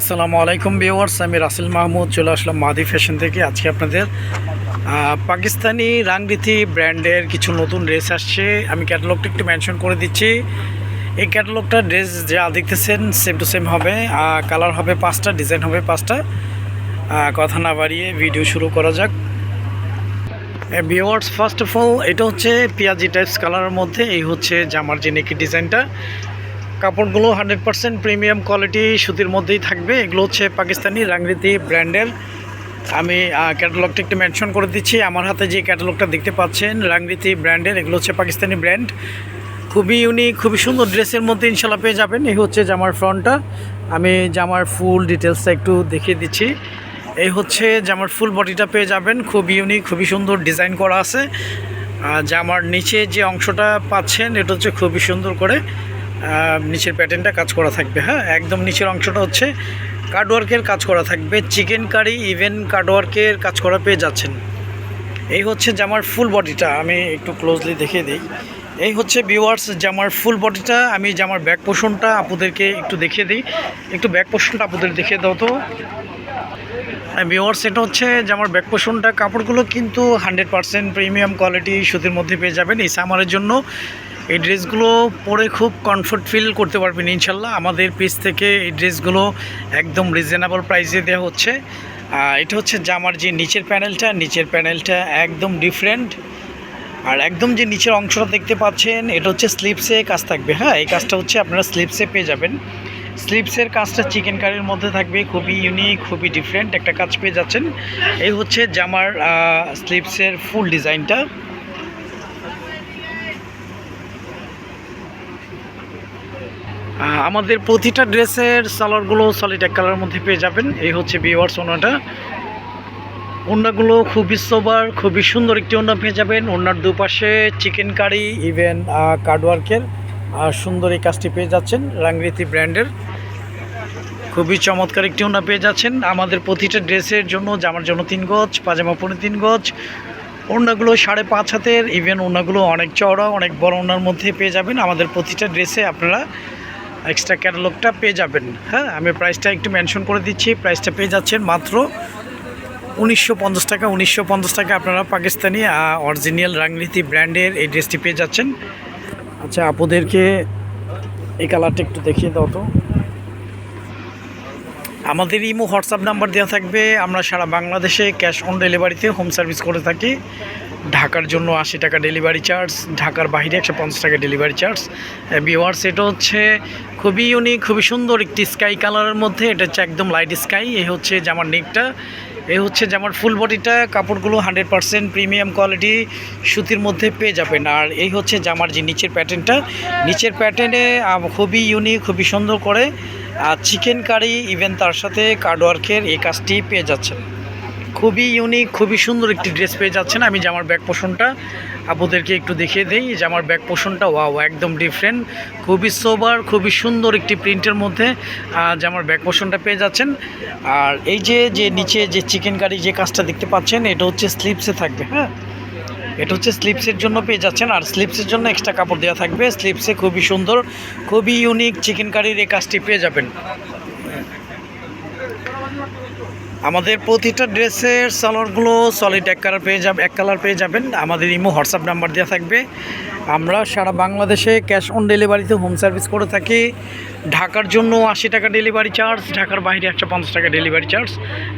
আসসালামু আলাইকুম ভিউয়ার্স, আমি রাসেল মাহমুদ, চলে আসলাম মাদি ফ্যাশন থেকে। আজকে আপনাদের পাকিস্তানি রাংরীতি ব্র্যান্ডের কিছু নতুন ড্রেস আসছে। আমি ক্যাটালগটা একটু মেনশন করে দিচ্ছি। এই ক্যাটালগটা ড্রেস যা দেখতেছেন সেম টু সেম হবে। কালার হবে পাঁচটা ডিজাইন হবে পাঁচটা। কথা না বাড়িয়ে ভিডিও শুরু করা যাক। ভিওয়ার্স ফার্স্ট অফ অল এটা হচ্ছে পিয়াজি টাইপস কালারের মধ্যে। এই হচ্ছে জামার যে নেকি ডিজাইনটা কাপড়গুলো হান্ড্রেড পারসেন্ট প্রিমিয়াম কোয়ালিটি সুতির মধ্যেই থাকবে। এগুলো হচ্ছে পাকিস্তানি রাংরীতি ব্র্যান্ডের। আমি ক্যাটালগটা একটু মেনশন করে দিচ্ছি। আমার হাতে যে ক্যাটালগটা দেখতে পাচ্ছেন রাংরীতি ব্র্যান্ডের, এগুলো হচ্ছে পাকিস্তানি ব্র্যান্ড। খুবই ইউনিক খুবই সুন্দর ড্রেসের মধ্যে ইনশাল্লাহ পেয়ে যাবেন। এই হচ্ছে জামার ফ্রন্টটা। আমি জামার ফুল ডিটেলসটা একটু দেখিয়ে দিচ্ছি। এই হচ্ছে জামার ফুল বডিটা পেয়ে যাবেন। খুব ইউনিক খুবই সুন্দর ডিজাইন করা আছে। আর জামার নিচে যে অংশটা পাচ্ছেন, এটা হচ্ছে খুবই সুন্দর করে নিচের প্যাটার্নটা কাজ করা থাকবে হ্যাঁ? একদম নিচের অংশটা হচ্ছে কার্ডওয়ার্কের কাজ করা থাকবে। চিকেন কারি ইভেন কার্ডওয়ার্কের কাজ করা পেয়ে যাচ্ছেন। এই হচ্ছে জামার ফুল বডিটা আমি একটু ক্লোজলি দেখিয়ে দিই। এই হচ্ছে ভিউয়ার্স জামার ফুল বডিটা আমি জামার ব্যাক পোষণটা আপুদেরকে একটু দেখিয়ে দিই। একটু ব্যাক পোষণটা আপুদের দেখিয়ে দাও তো। ভিওয়ার্স এটা হচ্ছে যে আমার ব্যাক পোষণটা কাপড়গুলো কিন্তু হান্ড্রেড পারসেন্ট প্রিমিয়াম কোয়ালিটি সুতির মধ্যে পেয়ে যাবেন এই সামারের জন্য। এই ড্রেসগুলো পরে খুব কমফোর্ট ফিল করতে পারবেন ইনশাল্লাহ। আমাদের পিস থেকে এই ড্রেসগুলো একদম রিজনেবল প্রাইসে দেওয়া হচ্ছে। এটা হচ্ছে জামার যে নিচের প্যানেলটা নিচের প্যানেলটা একদম ডিফারেন্ট আর একদম যে নিচের অংশটা দেখতে পাচ্ছেন, এটা হচ্ছে স্লিপসে কাজ থাকবে। হ্যাঁ এই কাজটা হচ্ছে আপনারা স্লিপসে পেয়ে যাবেন। স্লিপসের কাজটা চিকেন কারির মধ্যে থাকবে, খুবই ইউনিক খুবই ডিফারেন্ট একটা কাজ পেয়ে যাচ্ছেন। এই হচ্ছে জামার স্লিপসের ফুল ডিজাইনটা আমাদের প্রতিটা ড্রেসের সালোয়ারগুলো সলিড এক কালার মধ্যে পেয়ে যাবেন। এই হচ্ছে বিওয়ার্স ওনাটা। ওড়নাগুলো খুবই সোবার খুবই সুন্দর একটি ওড়না পেয়ে যাবেন। ওনার দুপাশে চিকেন কারি ইভেন কার্ডওয়ার্কের সুন্দর এই কাজটি পেয়ে যাচ্ছেন রাংরীতি ব্র্যান্ডের খুবই চমৎকার একটি ওনা পেয়ে যাচ্ছেন। আমাদের প্রতিটা ড্রেসের জন্য জামার জন্য তিন গজ, পাজামা পরে তিন গজ। ওড়নাগুলো সাড়ে পাঁচ হাতের ইভেন ওড়নাগুলো অনেক চওড়া, অনেক বড় ওড়নার মধ্যে পেয়ে যাবেন। আমাদের প্রতিটা ড্রেসে আপনারা এক্সট্রা ক্যাটালগটা পেয়ে যাবেন। হ্যাঁ আমি প্রাইসটা একটু মেনশন করে দিচ্ছি। প্রাইসটা পেয়ে যাচ্ছেন মাত্র উনিশশো পঞ্চাশ টাকা। উনিশশো পঞ্চাশ টাকা আপনারা পাকিস্তানি অরিজিনাল রাংনীতি ব্র্যান্ডের এই ড্রেসটি পেয়ে যাচ্ছেন। আচ্ছা আপুদেরকে এই কালারটা একটু দেখিয়ে দাও তো। আমাদের ইমো, হোয়াটসঅ্যাপ নাম্বার দেওয়া থাকবে। আমরা সারা বাংলাদেশে ক্যাশ অন ডেলিভারিতে হোম সার্ভিস করে থাকি। ঢাকার জন্য আশি টাকা ডেলিভারি চার্জ ঢাকার বাইরে একশো পঞ্চাশ টাকা ডেলিভারি চার্জ বিওয়ার্স এটা হচ্ছে খুবই ইউনিক খুবই সুন্দর একটি স্কাই কালারের মধ্যে। এটা হচ্ছে একদম লাইট স্কাই এই হচ্ছে জামার নেকটা এ হচ্ছে জামার ফুল বডিটা কাপড়গুলো হান্ড্রেড পারসেন্ট প্রিমিয়াম কোয়ালিটি সুতির মধ্যে পেয়ে যাবেন। আর এই হচ্ছে জামার যে নিচের প্যাটার্নটা নিচের প্যাটার্নে খুবই ইউনিক খুবই সুন্দর করে। আর চিকেন কারি ইভেন তার সাথে কার্ডওয়ার্কের এই কাজটি পেয়ে যাচ্ছেন। খুবই ইউনিক খুবই সুন্দর একটি ড্রেস পেয়ে যাচ্ছেন। আমি জামার ব্যাক পোষণটা আপনাদেরকে একটু দেখিয়ে দিই। জামার ব্যাক পোষণটা ওয়াও একদম ডিফারেন্ট খুবই সোবার খুবই সুন্দর একটি প্রিন্টের মধ্যে জামার ব্যাক পোষণটা পেয়ে যাচ্ছেন। আর এই যে যে নিচে যে চিকেন কারি যে কাজটা দেখতে পাচ্ছেন, এটা হচ্ছে স্লিপসে থাকবে হ্যাঁ? এটা হচ্ছে স্লিপসের জন্য পেয়ে যাচ্ছেন। আর স্লিপসের জন্য এক্সট্রা কাপড় দেওয়া থাকবে। স্লিপসে খুবই সুন্দর, খুবই ইউনিক চিকেন কারির এই কাজটি পেয়ে যাবেন। আমাদের প্রতিটা ড্রেসের সালোয়ারগুলো সলিড এক কালার পেয়ে যাবে এক কালার পেয়ে যাবেন। আমাদের ইমো হোয়াটসঅ্যাপ নাম্বার দেওয়া থাকবে। আমরা সারা বাংলাদেশে ক্যাশ অন ডেলিভারিতে হোম সার্ভিস করে থাকি। ঢাকার জন্য আশি টাকা ডেলিভারি চার্জ ঢাকার বাইরে একশো পঞ্চাশ টাকা ডেলিভারি চার্জ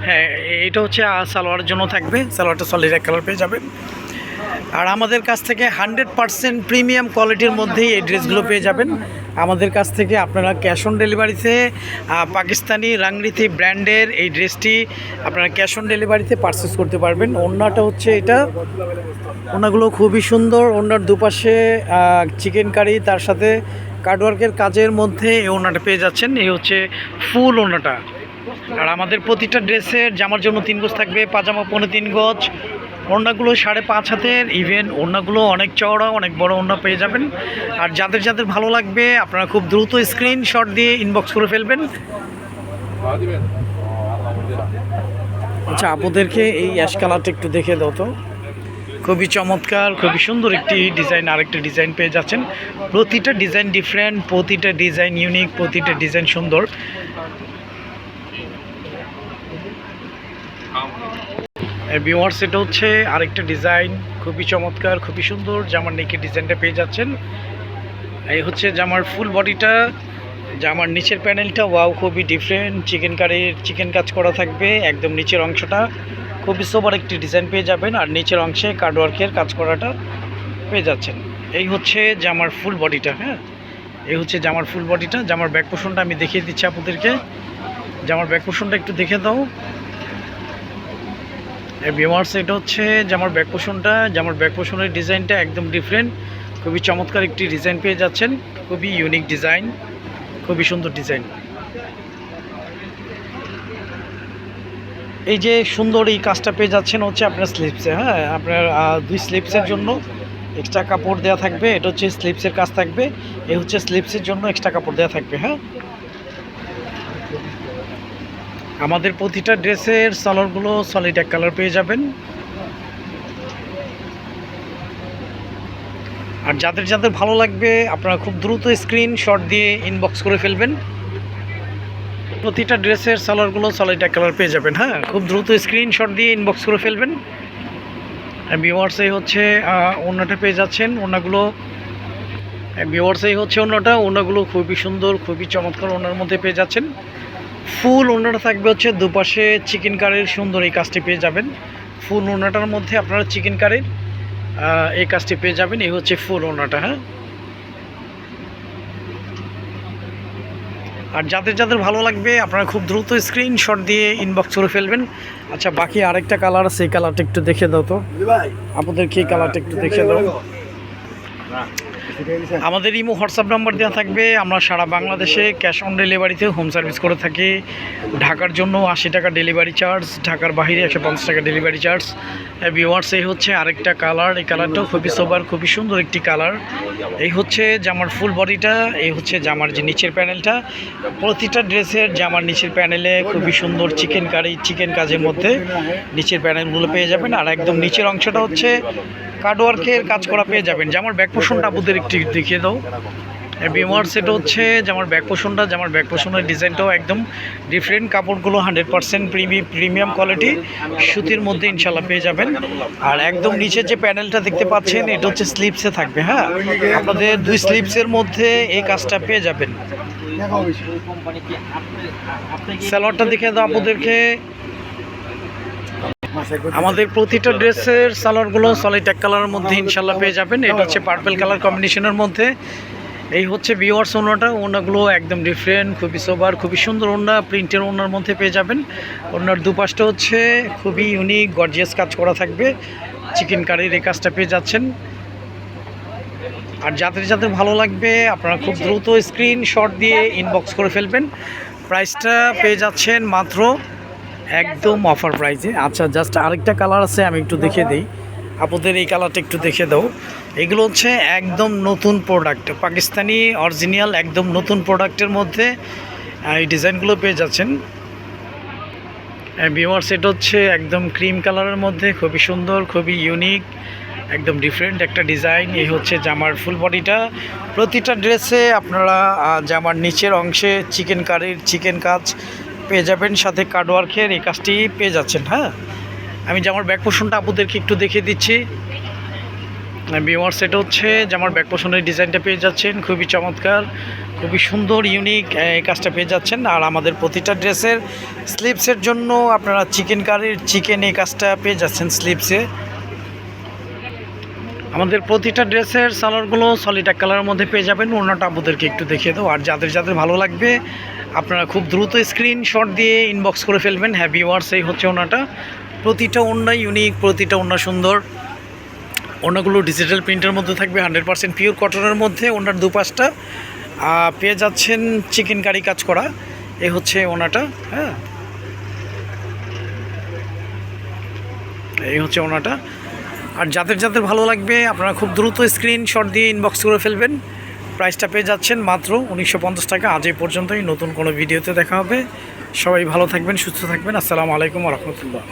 হ্যাঁ এটা হচ্ছে সালোয়ারের জন্য থাকবে। সালোয়ারটা সলিড এক কালার পেয়ে যাবেন। আর আমাদের কাছ থেকে হান্ড্রেড পারসেন্ট প্রিমিয়াম কোয়ালিটির মধ্যেই এই ড্রেসগুলো পেয়ে যাবেন। আমাদের কাছ থেকে আপনারা ক্যাশ অন ডেলিভারিতে পাকিস্তানি রাংরিতি ব্র্যান্ডের এই ড্রেসটি আপনারা ক্যাশ অন ডেলিভারিতে পারচেস করতে পারবেন। ওড়নাটা হচ্ছে এটা। ওনাগুলো খুবই সুন্দর। ওনার দুপাশে চিকেন কারি, তার সাথে কার্ডওয়ার্কের কাজের মধ্যে এই ওনাটা পেয়ে যাচ্ছেন। এই হচ্ছে ফুল ওনাটা আর আমাদের প্রতিটা ড্রেসের জামার জন্য তিন গজ থাকবে, পাজামা পনেরো তিন গজ ওড়নাগুলো সাড়ে পাঁচ হাতের ইভেন ওড়নাগুলো অনেক চওড়া, অনেক বড় ওড়না পেয়ে যাবেন। আর যাদের যাদের ভালো লাগবে, আপনারা খুব দ্রুত স্ক্রিনশট দিয়ে ইনবক্স করে ফেলবেন। আচ্ছা আপুদেরকে এই অ্যাশ কালারটা একটু দেখে দাও তো। খুবই চমৎকার, খুবই সুন্দর একটি ডিজাইন আরেকটা ডিজাইন পেয়ে যাচ্ছেন। প্রতিটা ডিজাইন ডিফারেন্ট প্রতিটা ডিজাইন ইউনিক প্রতিটা ডিজাইন সুন্দর। ভিওয়ার্স এটা হচ্ছে আরেকটা ডিজাইন খুবই চমৎকার, খুবই সুন্দর জামার নেকের ডিজাইনটা পেয়ে যাচ্ছেন। এই হচ্ছে জামার ফুল বডিটা জামার নিচের প্যানেলটা ওয়াও খুবই ডিফারেন্ট চিকেন কারির চিকেন কাজ করা থাকবে, একদম নিচের অংশটা। খুবই সোবার একটি ডিজাইন পেয়ে যাবেন, আর নিচের অংশে কার্ডওয়ার্কের কাজ করাটা পেয়ে যাচ্ছেন। এই হচ্ছে জামার ফুল বডিটা হ্যাঁ? এই হচ্ছে জামার ফুল বডিটা জামার ব্যাক পোষণটা আমি দেখিয়ে দিচ্ছি আপনাদেরকে। জামার ব্যাক পোষণটা একটু দেখে দাও। ভিওয়ার্স এটা হচ্ছে জামার ব্যাক পোষণটা জামার ব্যাক পোষণের ডিজাইনটা একদম ডিফারেন্ট খুবই চমৎকার একটি ডিজাইন পেয়ে যাচ্ছেন। খুবই ইউনিক ডিজাইন খুবই সুন্দর ডিজাইন এই যে সুন্দর এই কাজটা পেয়ে যাচ্ছেন হচ্ছে আপনার স্লিপসে হ্যাঁ? আপনার দুই স্লিপসের জন্য এক্সট্রা কাপড় দেওয়া থাকবে। এটা হচ্ছে স্লিপসের কাজ থাকবে। এই হচ্ছে স্লিপসের জন্য এক্সট্রা কাপড় দেওয়া থাকবে হ্যাঁ? আমাদের প্রতিটা ড্রেসের সালোয়ারগুলো সলিড এক কালার পেয়ে যাবেন। আর যাদের যাদের ভালো লাগবে, আপনারা খুব দ্রুত স্ক্রিনশট দিয়ে ইনবক্স করে ফেলবেন। প্রতিটা ড্রেসের সালোয়ারগুলো সলিড এক কালার পেয়ে যাবেন হ্যাঁ? খুব দ্রুত স্ক্রিনশট দিয়ে ইনবক্স করে ফেলবেন। ভিওয়ার্স এই হচ্ছে অন্যটা পেয়ে যাচ্ছেন। ওনাগুলো ভিওয়ার্স এই হচ্ছে অন্যটা ওনাগুলো খুবই সুন্দর, খুবই চমৎকার ওনার মধ্যে পেয়ে যাচ্ছেন। ফুল ওনাটা থাকবে হচ্ছে দুপাশে চিকেন কারির সুন্দর এই কাজটি পেয়ে যাবেন। ফুল ওনাটার মধ্যে আপনারা চিকেন কারির এই কাজটি পেয়ে যাবেন। এই হচ্ছে ফুল ওনাটা হ্যাঁ? আর যাদের যাদের ভালো লাগবে আপনারা খুব দ্রুত স্ক্রিনশট দিয়ে ইনবক্স করে ফেলবেন। আচ্ছা বাকি আরেকটা কালার আছে এই কালারটা একটু দেখে দাও তো। আপনাদেরকে এই কালারটা একটু দেখে দাও। আমাদের ইমো হোয়াটসঅ্যাপ নাম্বার দেওয়া থাকবে। আমরা সারা বাংলাদেশে ক্যাশ অন ডেলিভারিতে হোম সার্ভিস করে থাকি। ঢাকার জন্য আশি টাকা ডেলিভারি চার্জ, ঢাকার বাইরে একশো পঞ্চাশ টাকা ডেলিভারি চার্জ। ভিওয়ার্স এই হচ্ছে আরেকটা কালার। এই কালারটাও খুবই সোবার খুবই সুন্দর একটি কালার। এই হচ্ছে জামার ফুল বডিটা এই হচ্ছে জামার যে নিচের প্যানেলটা প্রতিটা ড্রেসের জামার নিচের প্যানেলে খুবই সুন্দর চিকেন কারি চিকেন কাজের মধ্যে নিচের প্যানেলগুলো পেয়ে যাবেন। আর একদম নিচের অংশটা হচ্ছে কার্ডওয়ার্কের কাজ করা পেয়ে যাবেন। জামার ব্যাক পোষণটা আপনাদের একটু দেখিয়ে দাও। বিমার সেটা হচ্ছে জামার ব্যাক পোষণটা জামার ব্যাক পোষণের ডিজাইনটাও একদম ডিফারেন্ট কাপড়গুলো হান্ড্রেড পার্সেন্ট প্রিমিয়াম কোয়ালিটি সুতির মধ্যে ইনশাল্লাহ পেয়ে যাবেন। আর একদম নিচের যে প্যানেলটা দেখতে পাচ্ছেন এটা হচ্ছে স্লিপসে থাকবে হ্যাঁ? আপনাদের দুই স্লিপসের মধ্যে এই কাজটা পেয়ে যাবেন। স্যালোয়ারটা দেখে দাও আপনাদেরকে। আমাদের প্রতিটা ড্রেসের সালোয়ারগুলো সলিড এক কালারের মধ্যে ইনশাল্লাহ পেয়ে যাবেন। এটা হচ্ছে পার্পেল কালার কম্বিনেশনের মধ্যে। এই হচ্ছে বিওয়ার্স ওনাটা ওনাগুলো একদম ডিফারেন্ট খুবই সোবার খুবই সুন্দর ওনা প্রিন্টের ওনার মধ্যে পেয়ে যাবেন। ওনার দুপাশটা হচ্ছে খুবই ইউনিক গর্জিয়াস কাজ করা থাকবে। চিকেন কারির এই কাজটা পেয়ে যাচ্ছেন। আর যাদের যাদের ভালো লাগবে আপনারা খুব দ্রুত স্ক্রিনশট দিয়ে ইনবক্স করে ফেলবেন। প্রাইসটা পেয়ে যাচ্ছেন মাত্র একদম অফার প্রাইসে আচ্ছা জাস্ট আরেকটা কালার আছে, আমি একটু দেখে দিই। আপনাদের এই কালারটা একটু দেখে দাও। এগুলো হচ্ছে একদম নতুন প্রোডাক্ট পাকিস্তানি অরিজিনাল একদম নতুন প্রোডাক্টের মধ্যে এই ডিজাইনগুলো পেয়ে যাচ্ছেন। ভিওয়ার্স সেট হচ্ছে একদম ক্রিম কালারের মধ্যে, খুবই সুন্দর, খুবই ইউনিক একদম ডিফারেন্ট একটা ডিজাইন এই হচ্ছে জামার ফুল বডিটা প্রতিটা ড্রেসে আপনারা জামার নিচের অংশে চিকেন কারির চিকেন কাজ পেয়ে যাবেন, সাথে কার্ডওয়ার্কের এই কাজটি পেয়ে যাচ্ছেন হ্যাঁ? আমি জামার ব্যাক পোষণটা আপুদেরকে একটু দেখিয়ে দিচ্ছি। বিমার সেট হচ্ছে জামার ব্যাক পোষণের ডিজাইনটা পেয়ে যাচ্ছেন, খুবই চমৎকার, খুবই সুন্দর ইউনিক এই কাজটা পেয়ে যাচ্ছেন। আর আমাদের প্রতিটা ড্রেসের স্লিপসের জন্য আপনারা চিকেন কারির চিকেন এই কাজটা পেয়ে যাচ্ছেন স্লিপসে আমাদের প্রতিটা ড্রেসের সালোয়ারগুলো সলিড এক কালারের মধ্যে পেয়ে যাবেন। অন্যটা আপনাদেরকে একটু দেখিয়ে দেবো। আর যাদের যাদের ভালো লাগবে, আপনারা খুব দ্রুত স্ক্রিনশট দিয়ে ইনবক্স করে ফেলবেন। হ্যাভি ওয়ার্স এই হচ্ছে ওনাটা প্রতিটা ওন্না ইউনিক প্রতিটা ওন্না সুন্দর। ওনাগুলো ডিজিটাল প্রিন্টের মধ্যে থাকবে হান্ড্রেড পার্সেন্ট পিওর কটনের মধ্যে ওনার দুপাশটা। পেয়ে যাচ্ছেন চিকেন কারি কাজ করা। এ হচ্ছে ওনাটা হ্যাঁ। এই হচ্ছে ওনাটা আর যাদের যাদের ভালো লাগবে, আপনারা খুব দ্রুত স্ক্রিনশট দিয়ে ইনবক্স করে ফেলবেন। প্রাইসটা পেয়ে যাচ্ছেন মাত্র উনিশশো পঞ্চাশ টাকা। আজ এই পর্যন্তই, নতুন কোনো ভিডিওতে দেখা হবে। সবাই ভালো থাকবেন, সুস্থ থাকবেন। আসসালামু আলাইকুম রহমতুল্লাহ।